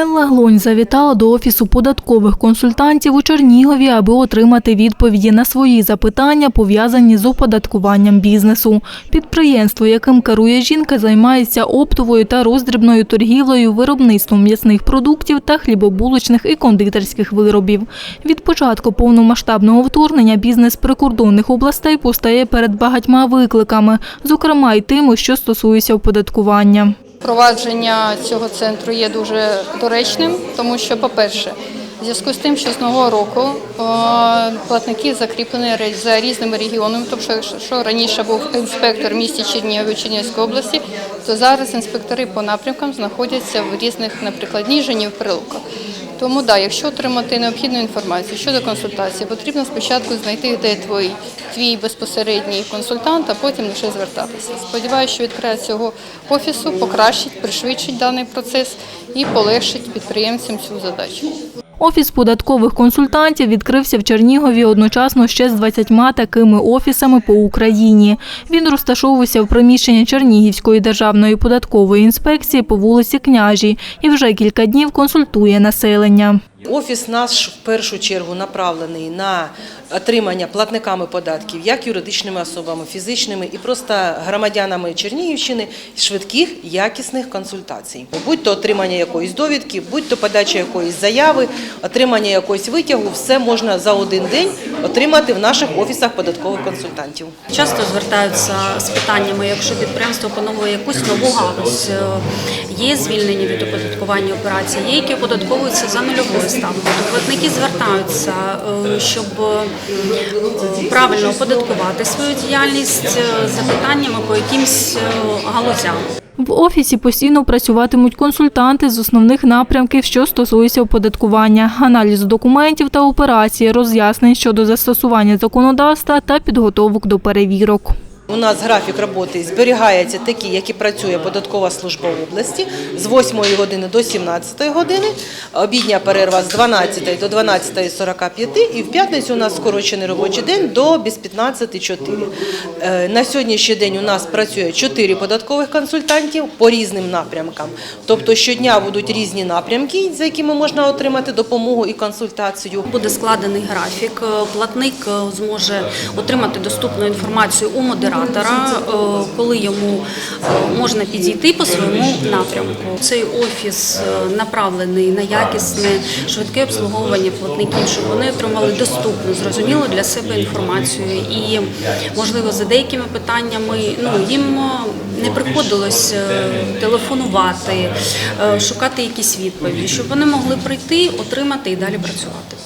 Елла Глонь завітала до офісу податкових консультантів у Чернігові, аби отримати відповіді на свої запитання, пов'язані з оподаткуванням бізнесу. Підприємство, яким керує жінка, займається оптовою та роздрібною торгівлею, виробництвом м'ясних продуктів та хлібобулочних і кондитерських виробів. Від початку повномасштабного вторгнення бізнес прикордонних областей постає перед багатьма викликами, зокрема й тими, що стосуються оподаткування. Впровадження цього центру є дуже доречним, тому що, по-перше, в зв'язку з тим, що з нового року е, платники закріплені за різними регіонами. Тобто, якщо раніше був інспектор в місті Чернігові Чернігівської області, то зараз інспектори по напрямкам знаходяться в різних, наприклад, Ніжині, в Прилуках. Тому да, якщо отримати необхідну інформацію щодо консультації, потрібно спочатку знайти, де твій, твій безпосередній консультант, а потім лише звертатися. Сподіваюся, що відкриття цього офісу покращить, пришвидшить даний процес і полегшить підприємцям цю задачу. Офіс податкових консультантів відкрився в Чернігові одночасно ще з 20 такими офісами по Україні. Він розташовувався в приміщенні Чернігівської державної податкової інспекції по вулиці Княжі і вже кілька днів консультує населення. Офіс наш в першу чергу направлений на отримання платниками податків, як юридичними особами, фізичними і просто громадянами Чернігівщини швидких якісних консультацій. Будь то отримання якоїсь довідки, будь то подача якоїсь заяви, отримання якоїсь витягу, все можна за один день отримати в наших офісах податкових консультантів. Часто звертаються з питаннями, якщо підприємство опановує якусь нову галузь, е, є звільнені від оподаткування операцій, є які оподатковуються за нульовою ставкою. Платники звертаються, е, щоб е, правильно оподаткувати свою діяльність за питаннями по якимсь галузям. В офісі постійно працюватимуть консультанти з основних напрямків, що стосуються оподаткування, аналізу документів та операції, роз'яснень щодо застосування законодавства та підготовок до перевірок. У нас графік роботи зберігається такий, який працює податкова служба області з 8 години до 17 години, обідня перерва з 12 до 12.45 і в п'ятницю у нас скорочений робочий день до без 15.4. Е, На сьогоднішній день у нас працює 4 податкових консультантів по різним напрямкам. Тобто щодня будуть різні напрямки, за якими можна отримати допомогу і консультацію. Буде складений графік. е, Платник е, зможе отримати доступну інформацію у модератора, е, коли йому е, можна підійти по своєму напрямку. Цей офіс е, направлений на якісне, швидке обслуговування платників, щоб вони отримали доступну, зрозумілу для себе інформацію. І, можливо, за деякими питаннями ну, їм не приходилось телефонувати, шукати якісь відповіді, щоб вони могли прийти, отримати і далі працювати.